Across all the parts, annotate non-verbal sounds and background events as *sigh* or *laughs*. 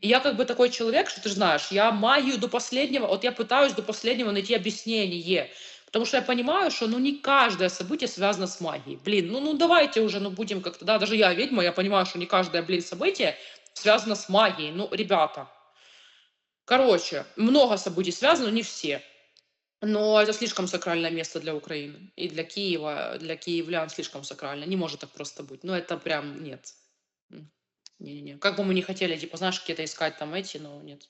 Я как бы такой человек, что ты знаешь, я магию до последнего, вот я пытаюсь до последнего найти объяснение, потому что я понимаю, что ну не каждое событие связано с магией. Блин, ну, ну давайте уже, ну будем как-то, да, даже я ведьма, я понимаю, что не каждое, блин, событие связано с магией. Ну, ребята, короче, много событий связано, но не все. Но это слишком сакральное место для Украины. И для Киева, для киевлян слишком сакрально. Не может так просто быть. Ну, это прям нет. Не-не-не. Как бы мы не хотели, типа, знаешь, какие-то искать там эти, но нет.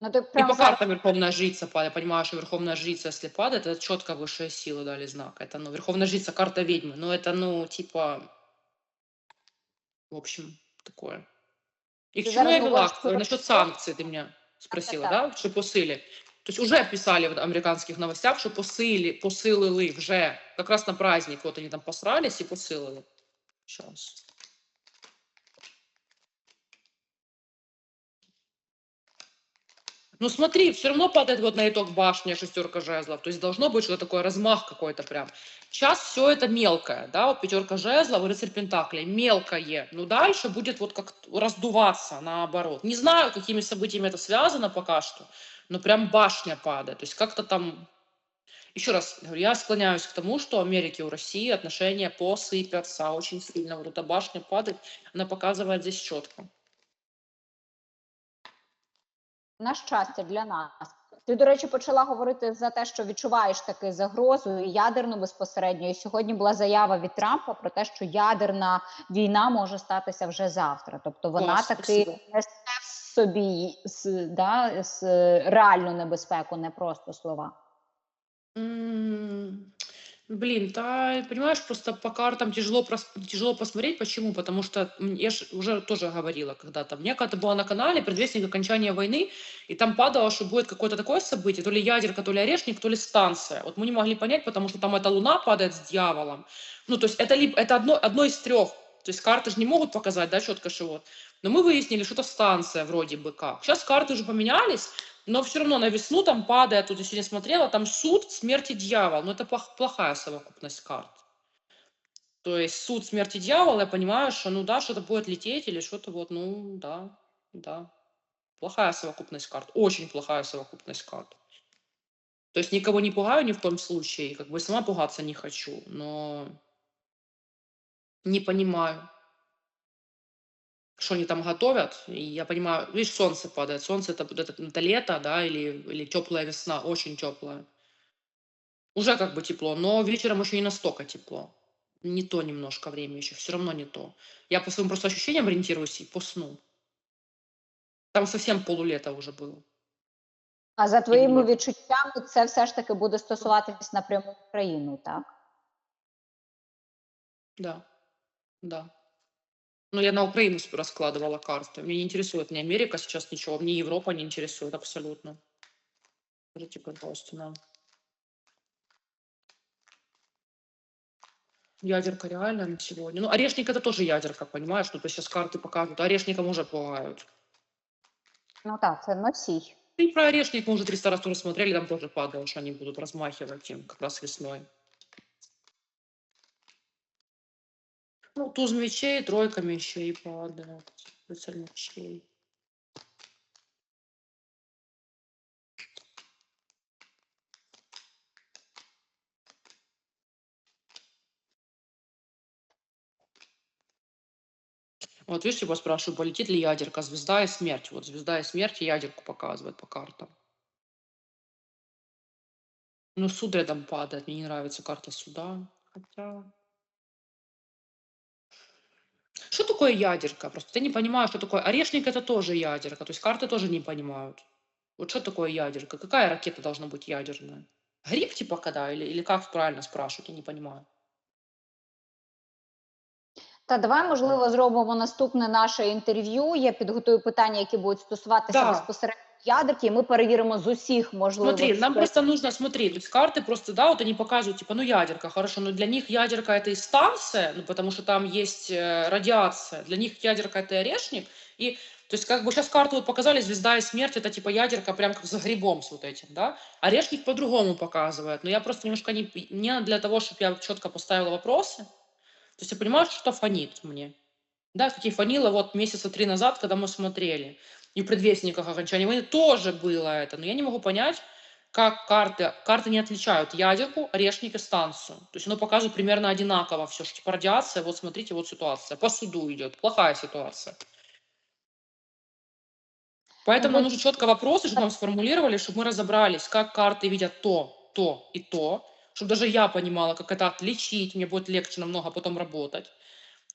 Ну, И прям по зараз картам Верховная Жрица падает. Я понимаю, что Верховная Жрица, если падает, это четко высшие силы дали знак. Это, ну, Верховная Жрица, карта ведьмы. Но это, ну, типа, в общем, такое. И к чему я вела? Насчет санкций ты меня спросила, да? Что посыли. То есть уже писали в американских новостях, что посили, посилили вже. Как раз на праздник. Вот они там посрались и посилили. Сейчас. Ну смотри, все равно падает вот на итог башня, шестерка жезлов. То есть должно быть что-то такое, размах какой-то прям. Сейчас все это мелкое, да, вот пятерка жезлов, рыцарь пентаклей, мелкое. Но дальше будет вот как раздуваться наоборот. Не знаю, какими событиями это связано пока что, но прям башня падает. То есть как-то там... Еще раз, говорю, я склоняюсь к тому, что у Америки и у России отношения посыпятся очень сильно. Вот эта башня падает, она показывает здесь четко. На щастя для нас. Ти, до речі, почала говорити за те, що відчуваєш таки загрозу і ядерну безпосередньо. І сьогодні була заява від Трампа про те, що ядерна війна може статися вже завтра. Тобто вона Клас, таки несе в собі да, с- реальну небезпеку, не просто слова. М, Блин, да, понимаешь, просто по картам тяжело, тяжело посмотреть. Почему? Потому что я ж уже тоже говорила когда-то. Мне когда-то была на канале предвестник окончания войны, и там падало, что будет какое-то такое событие, то ли ядерка, то ли орешник, то ли станция. Вот мы не могли понять, потому что там эта луна падает с дьяволом. Ну, то есть это, либо, это одно, одно из трех. То есть карты же не могут показать, да, четко, что вот. Но мы выяснили, что это станция вроде бы как. Сейчас карты уже поменялись, но все равно на весну там падает, тут я сегодня смотрела, там суд, смерть и дьявол. Но это плох- плохая совокупность карт. То есть суд, смерть и дьявол, я понимаю, что ну да, что-то будет лететь или что-то вот, ну да, да. Плохая совокупность карт, очень плохая совокупность карт. То есть никого не пугаю ни в коем случае, как бы сама пугаться не хочу, но не понимаю, что они там готовят. И я понимаю, видишь, солнце падает. Солнце это, это, это лето, да, или, или теплая весна, очень теплая. Уже как бы тепло, но вечером еще не настолько тепло. Не то немножко время еще, все равно не то. Я по своим просто ощущениям ориентируюсь и по сну. Там совсем полулето уже было. А за твоїми Ігор. відчуттями, це все ж таки буде стосуватись напряму Україну, так? Да, да. Но я на Украину раскладывала карты. Меня не интересует ни Америка сейчас ничего, ни Европа не интересует абсолютно. Скажите, пожалуйста, нам. Ядерка реально на сегодня. Ну, орешник это тоже ядерка, понимаешь? Ну, то сейчас карты показывают. Орешником уже пугают. Ну так, це носій. И про орешник мы уже 300 раз тоже смотрели, там тоже падало, что они будут размахивать им как раз весной. Ну, туз мечей, тройка мечей падает. Рыцарь мечей. Вот видишь, типа спрашиваю, полетит ли ядерка, звезда и смерть. Вот звезда и смерть ядерку показывает по картам. Ну, суд рядом падает, мне не нравится карта суда. Хотя... Что такое ядерка? Просто я не понимаю, что такое. Орешник это тоже ядерка, то есть карты тоже не понимают. Вот что такое ядерка? Какая ракета должна быть ядерная? Гриб типа когда? Или, или как правильно спрашивать? Я не понимаю. Та давай, можливо, зробимо наступне наше інтерв'ю. Я підготую питання, які будуть стосуватися Да. безпосередньо ядерки, і ми перевіримо з усіх можливих Смотри, нам способів. просто нужно смотреть, то есть карты просто, да, вот они показывают, типа, ну ядерка, хорошо, но для них ядерка это и станция, ну потому что там есть э, радиация, для них ядерка это и орешник, и, то есть как бы сейчас карты вот показали, звезда и смерть, это типа ядерка прям как за грибом с вот этим, да, орешник по-другому показывает, но я просто немножко не, не для того, чтобы я четко поставила вопросы, то есть я понимаю, что фонит мне. Да, кстати, фанила вот месяца три назад, когда мы смотрели. И в предвестниках окончания войны тоже было это. Но я не могу понять, как карты, карты не отличают ядерку, орешник и станцию. То есть оно показывает примерно одинаково все, что типа радиация, вот смотрите, вот ситуация. По суду идет, плохая ситуация. Поэтому Ну, нужно четко вопросы, чтобы нам сформулировали, чтобы мы разобрались, как карты видят то, то и то, чтобы даже я понимала, как это отличить, мне будет легче намного потом работать.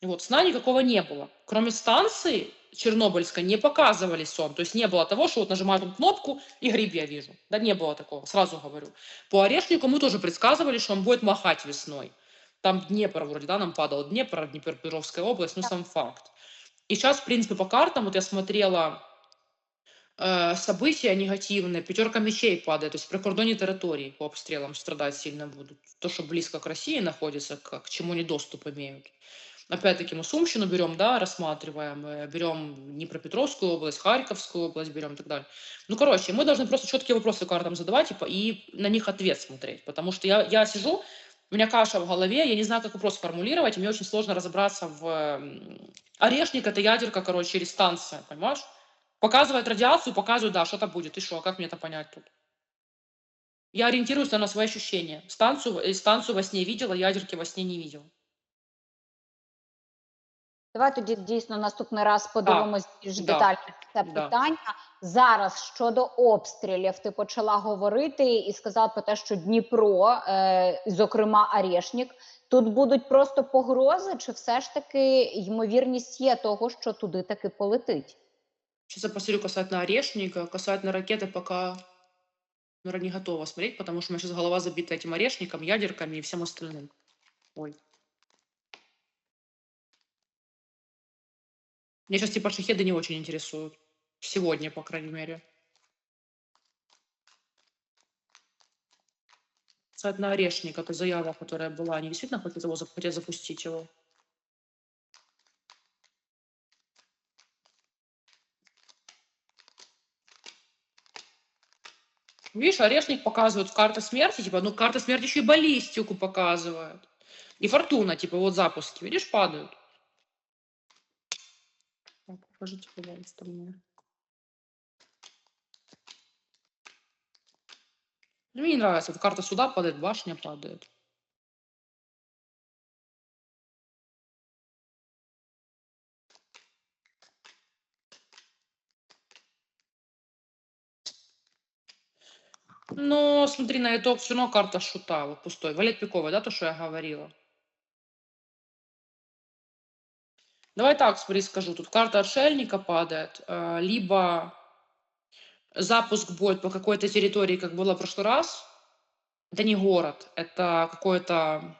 Вот сна никакого не было. Кроме станции Чернобыльской не показывали сон. То есть не было того, что вот нажимаю кнопку и гриб я вижу. Да не было такого, сразу говорю. По Орешнику мы тоже предсказывали, что он будет махать весной. Там Днепр вроде, да, нам падал Днепр, Днепропетровская область, ну сам факт. И сейчас, в принципе, по картам, вот я смотрела э, события негативные, пятерка мечей падает, то есть при кордоне территории по обстрелам страдать сильно будут. То, что близко к России находится, к, к чему они доступ имеют. Опять-таки мы Сумщину берем, да, рассматриваем, э, берем Днепропетровскую область, Харьковскую область берем и так далее. Ну, короче, мы должны просто четкие вопросы картам задавать и, по- и на них ответ смотреть, потому что я, я сижу, у меня каша в голове, я не знаю, как вопрос формулировать, мне очень сложно разобраться в... Орешник — это ядерка, короче, или станция, понимаешь? Показывает радиацию, показывает, да, что-то будет. И что, как мне это понять тут? Я ориентируюсь на свои ощущения. Станцию, э, станцию во сне видела, ядерки во сне не видела. Давай тоді дійсно наступний раз подивимось більш да, детально це да. питання. Зараз щодо обстрілів, ти почала говорити і сказала про те, що Дніпро, е, зокрема Арешнік, тут будуть просто погрози, чи все ж таки ймовірність є того, що туди таки полетить? Сейчас я посмотрю касательно орешника, касательно ракеты пока, наверное, не готова смотреть, потому что у меня сейчас голова забита этим орешником, ядерками и всем остальным. Ой. Меня сейчас типа шахеды не очень интересуют. Сегодня, по крайней мере. Касательно орешника, то заява, которая была, они действительно хотят, его, хотят запустить его? Видишь, орешник показывают карта смерти, типа, ну карта смерти еще и баллистику показывает. И фортуна, типа, вот запуски, видишь, падают. Покажите, пожалуйста, мне. Мне не нравится, эта карта сюда падает, башня падает. Но смотри, на итог все равно карта шута, вот пустой. Валет пиковая, да, то, что я говорила? Давай так, смотри, скажу. Тут карта отшельника падает, э, либо запуск будет по какой-то территории, как было в прошлый раз. Это не город, это какое-то,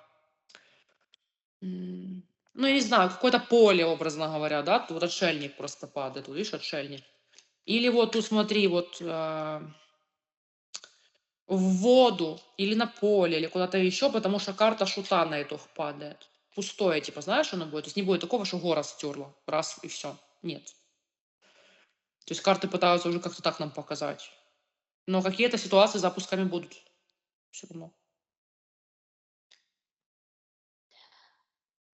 ну, я не знаю, какое-то поле, образно говоря, да, тут отшельник просто падает, вот видишь, отшельник. Или вот тут смотри, вот э, в воду, или на поле, или куда-то еще, потому что карта шута на итог падает. Пустое, типа, знаешь, оно будет. То есть не будет такого, что гора стерла, раз и все. Нет. То есть карты пытаются уже как-то так нам показать. Но какие-то ситуации с запусками будут. Все равно.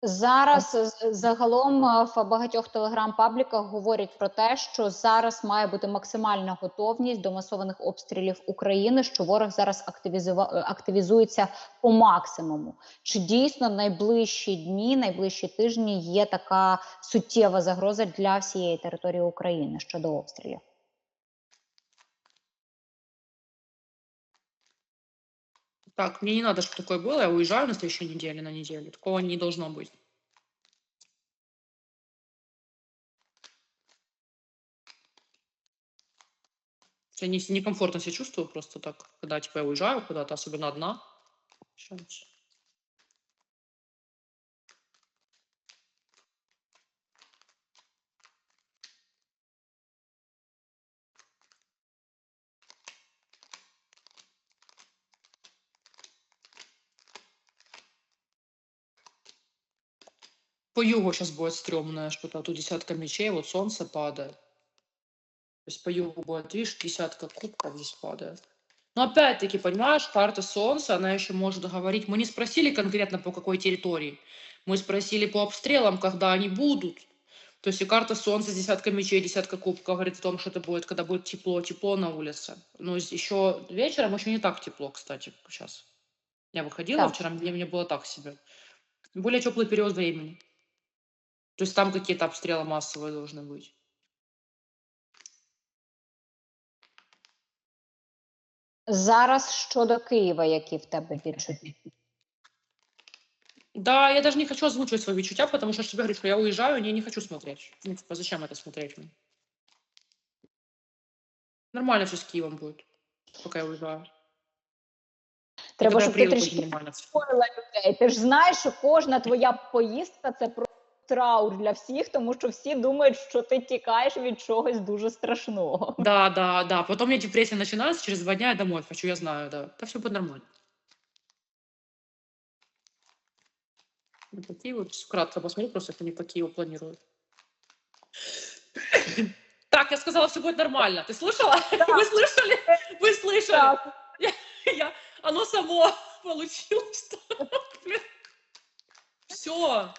Зараз загалом е, в багатьох телеграм-пабліках говорять про те, що зараз має бути максимальна готовність до масованих обстрілів України, що ворог зараз активізува- е, активізується по максимуму. Чи дійсно найближчі дні, найближчі тижні є така суттєва загроза для всієї території України щодо обстрілів? Так, мне не надо, чтобы такое было. Я уезжаю на следующей неделе, на неделю. Такого не должно быть. Я не, некомфортно себя чувствую просто так, когда типа я уезжаю куда-то, особенно одна. Щас. По югу сейчас будет стрёмное что-то. Тут десятка мечей, вот солнце падает. То есть по югу будет, видишь, десятка кубков здесь падает. Но опять-таки, понимаешь, карта солнца, она еще может говорить. Мы не спросили конкретно по какой территории. Мы спросили по обстрелам, когда они будут. То есть и карта Солнца, десятка мечей, десятка кубков говорит о том, что это будет, когда будет тепло, тепло на улице. Но еще вечером еще не так тепло, кстати, сейчас. Я выходила Так. вчера, мне, мне было так себе. Более теплый период времени. То есть там какие-то обстрелы массовые должны быть. Зараз щодо Києва, які в тебе відчуття? Да, я даже не хочу озвучивать свои чутья, потому что я же тебе говорю, что я уезжаю, я не хочу смотреть. Ну, типа, зачем это смотреть? мне? Нормально все с Киевом будет, пока я уезжаю. Треба, Когда щоб ти приеду, будет трішки нормально всё. заспокоїла людей. Ти ж знаєш, що кожна твоя поїздка це про траур для всіх, тому що всі думають, що ти тікаєш від чогось дуже страшного. Да, да, да. Потом у меня депрессия начинается, через два дня я домой хочу, я знаю, да. Да все будет нормально. Ну, По Киеву, всё кратко посмотрю, просто если они по Киеву планируют. *coughs* Так, я сказала, все будет нормально. Ты слышала? Вы *laughs* слышали? Вы слышали? Я, оно само *laughs* получилось. *laughs* Все.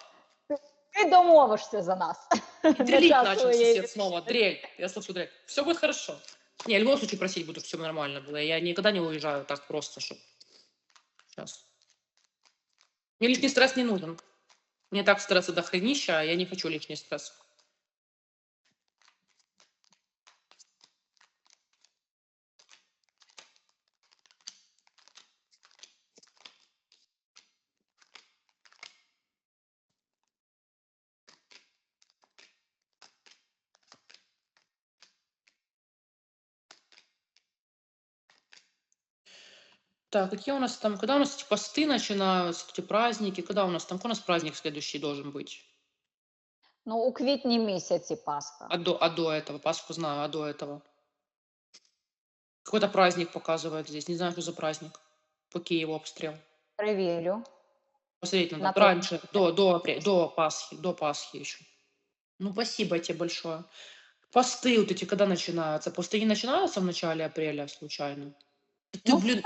Ти домовишся за нас. *laughs* Дрелить начал сосед снова. Дрель. Я слышу дрель. Все будет хорошо. Не, в любом случае просить буду, все нормально было. Я никогда не уезжаю так просто, что сейчас. Мне лишний стресс не нужен. Мне так стресса до хренища, а я не хочу лишний стресс. Так, какие у нас там, когда у нас эти посты начинаются, эти праздники, когда у нас там, какой у нас праздник следующий должен быть? Ну, у квітні місяці Пасха. А до, а до этого, Пасху знаю, а до этого? Какой-то праздник показывает здесь, не знаю, что за праздник. По Киеву обстрел. Перевірю. Посмотреть надо. На то- Раньше, до, до, апреля, до Пасхи, до Пасхи еще. Ну, спасибо тебе большое. Посты вот эти когда начинаются? Посты не начинаются в начале апреля случайно? Ты, Ну, блин,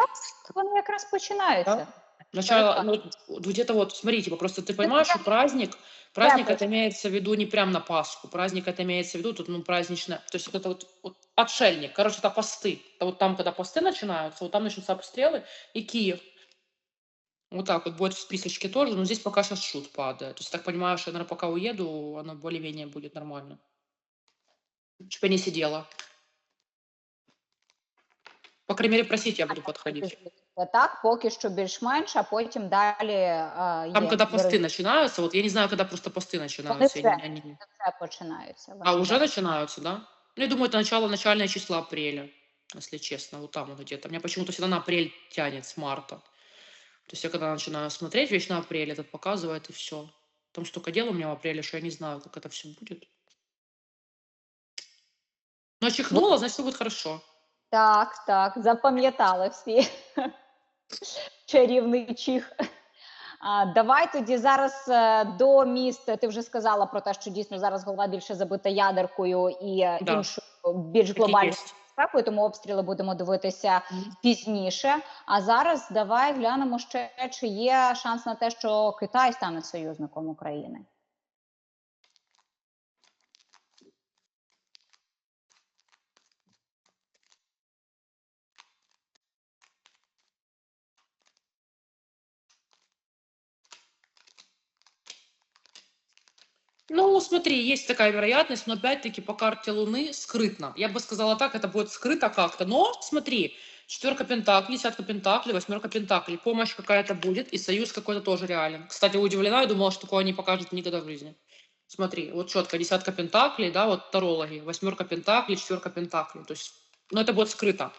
Вони якраз починаються. начало, ну, где-то вот, смотрите, типа, просто ты понимаешь, что праздник, праздник Да, это имеется в виду не прям на Пасху, праздник это имеется в виду, тут, ну, праздничное, то есть это вот, вот отшельник, короче, это посты. Это вот там, когда посты начинаются, вот там начнутся обстрелы, и Киев. Вот так вот будет в списочке тоже, но здесь пока сейчас шут падает. То есть, так понимаю, что, наверное, пока уеду, оно более-менее будет нормально. Чтоб я не сидела. По крайней мере, просить я буду подходить. Так, поки що більш-менш, а потім далі е, є Там, когда посты вироз- начинаются, вот я не знаю, когда просто посты начинаются. я не- це. я не- це починаються. А, вони, уже так. начинаются, да? Ну, я думаю, это начало, начальное числа апреля, если честно, вот там вот где-то. Меня почему-то всегда на апрель тянет с марта. То есть я когда начинаю смотреть, весь на апрель этот показывает, и все. Там столько дел у меня в апреле, что я не знаю, как это все будет. Но чихнула, значит, все будет хорошо. Так, так, запам'ятали всі. *laughs* Чарівний чих. А, давай тоді зараз е, до міст. Ти вже сказала про те, що дійсно зараз голова більше забита ядеркою і е, Да. іншою більш глобальною безпекою, тому обстріли будемо дивитися пізніше. А зараз давай глянемо ще, чи є шанс на те, що Китай стане союзником України. Смотри, есть такая вероятность, но опять-таки по карте Луны скрытно. Я бы сказала так, это будет скрыто как-то. Но смотри, четверка пентаклей, десятка пентаклей, восьмерка пентаклей. Помощь какая-то будет, и союз какой-то тоже реален. Кстати, удивлена, я думала, что такое не покажет никогда в жизни. Смотри, вот четко, десятка пентаклей, да, вот тарологи, восьмерка пентаклей, четверка пентаклей. То есть, ну, это будет скрыто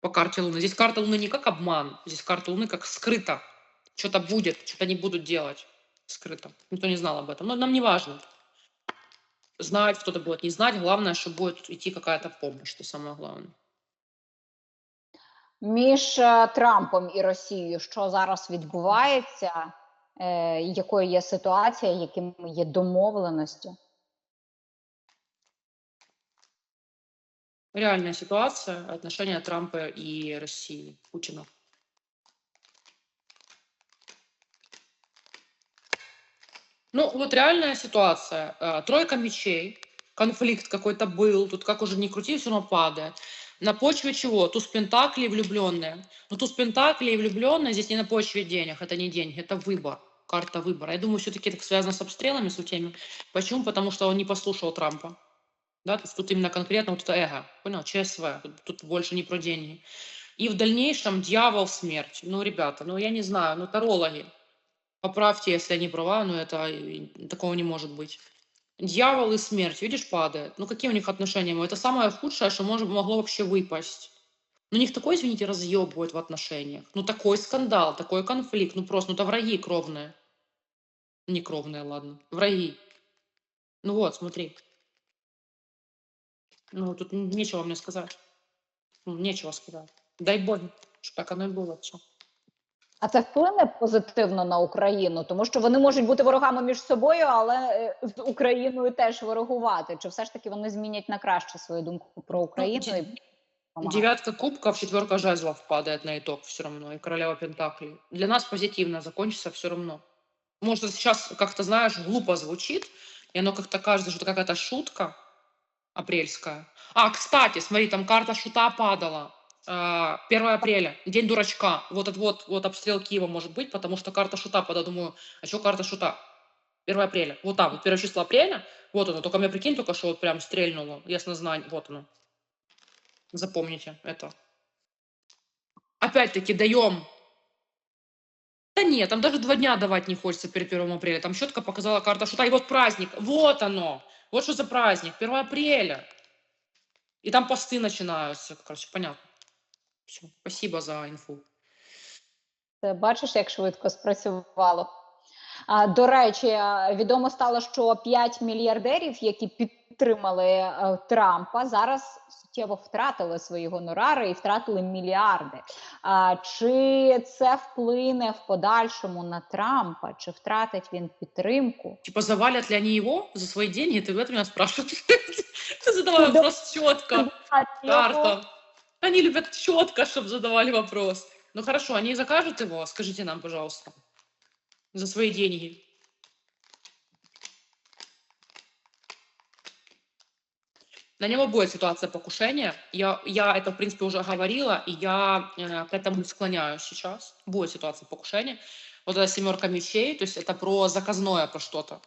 по карте Луны. Здесь карта Луны не как обман, здесь карта Луны как скрыто. Что-то будет, что-то не будут делать скрыто. Никто не знал об этом. Но нам не важно. Знать кто-то будет, не знать. Главное, что будет идти какая-то помощь, что самое главное. Між е, Трампом і Росією, що зараз відбувається, е, якою є ситуація, якими є домовленості? Реальная ситуация, отношения Трампа и России, Путина. Ну, вот реальная ситуация. Э, Тройка мечей, конфликт какой-то был, тут как уже не крути, все равно падает. На почве чего? Туз Пентаклей влюбленные. Но туз Пентаклей влюбленные здесь не на почве денег, это не деньги, это выбор, карта выбора. Я думаю, все-таки это связано с обстрелами, с теми. Почему? Потому что он не послушал Трампа. Да, есть тут именно конкретно вот это эго, понял, ЧСВ, тут, тут больше не про деньги. И в дальнейшем дьявол смерть. Ну, ребята, ну я не знаю, ну тарологи, поправьте, если я не права, но это такого не может быть. Дьявол и смерть, видишь, падает. Ну какие у них отношения? Это самое худшее, что может, могло вообще выпасть. Ну, у них такой, извините, разъеб будет в отношениях. Ну, такой скандал, такой конфликт. Ну, просто, ну, это враги кровные. Не кровные, ладно. Враги. Ну вот, смотри. Ну, тут нечего мне сказать. Ну, нечего сказать. Дай Бог, щоб так оно і було. Все. А це вплине позитивно на Україну, тому що вони можуть бути ворогами між собою, але е, з Україною теж ворогувати. Чи все ж таки вони змінять на краще свою думку про Україну? і помагати? Девятка кубков, четверка жезлов падает на итог все равно, и королева пентаклей. Для нас позитивно закончится все равно. Может, сейчас как-то, знаешь, глупо звучит, и оно как-то кажется, что это какая-то шутка апрельская. А, кстати, смотри, там карта шута падала. А, 1 апреля, день дурачка. Вот этот вот, вот обстрел Киева может быть, потому что карта шута падала. Думаю, а что карта шута? 1 апреля. Вот там, вот 1 число апреля. Вот оно. Только мне прикинь, только что вот прям стрельнуло. Ясно знание. Вот оно. Запомните это. Опять-таки даем. Да нет, там даже два дня давать не хочется перед 1 апреля. Там четко показала карта шута. И вот праздник. Вот оно. Вот что за праздник. 1 апреля. И там посты начинаются. Короче, понятно. Все. Спасибо за инфу. Це бачиш, як швидко спрацювало. А, до речі, а, відомо стало, що 5 мільярдерів, які підтримали е, Трампа, зараз суттєво втратили свої гонорари і втратили мільярди. А, чи це вплине в подальшому на Трампа? Чи втратить він підтримку? Типа, завалят ли они его за свои деньги? Ты это меня спрашиваешь? *laughs* Ты задавай вопрос четко. Карта. Они любят четко, чтобы задавали вопрос. Ну хорошо, они закажут его? Скажите нам, пожалуйста. За свои деньги. На него будет ситуация покушения. Я, я это, в принципе, уже говорила, и я э, к этому склоняюсь сейчас. Будет ситуация покушения. Вот эта семерка мечей, то есть это про заказное, про что-то.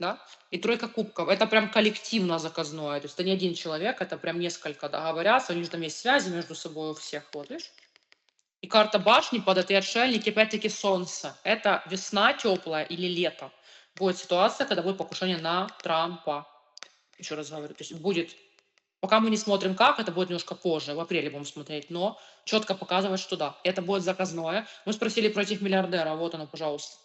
Да? И тройка кубков. Это прям коллективно заказное. То есть это не один человек, это прям несколько договорятся. У них там есть связи между собой у всех. Вот, видишь? И карта башни под этой отшельник, и опять-таки солнце. Это весна теплая или лето. Будет ситуация, когда будет покушение на Трампа. Еще раз говорю, то есть будет, пока мы не смотрим как, это будет немножко позже, в апреле будем смотреть, но четко показывать, что да, это будет заказное. Мы спросили про этих миллиардеров, вот оно, пожалуйста.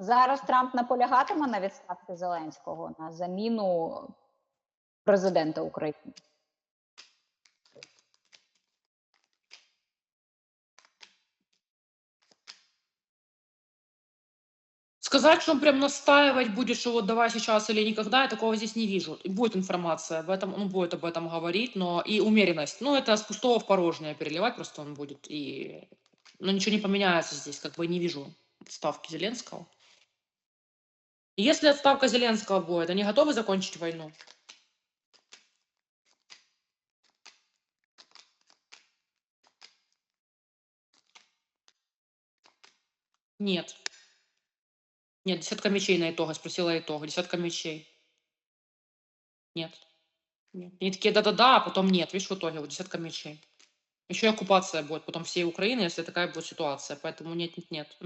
Зараз Трамп наполягатиме на відставці Зеленського на заміну президента України. Сказать, что он прям настаивать будет, что вот давай сейчас или никогда, я такого здесь не вижу. И будет информация об этом, он будет об этом говорить, но и умеренность. Ну, это с пустого в порожнее переливать просто он будет. И... Но ничего не поменяется здесь, как бы не вижу отставки Зеленского. Если отставка Зеленского будет, они готовы закончить войну? Нет. Нет, десятка мечей на итога. Спросила итога. Десятка мечей. Нет. Нет. Они такие да-да-да, а потом нет. Видишь, в итоге вот десятка мечей. Еще и оккупация будет потом всей Украины, если такая будет ситуация. Поэтому нет-нет-нет.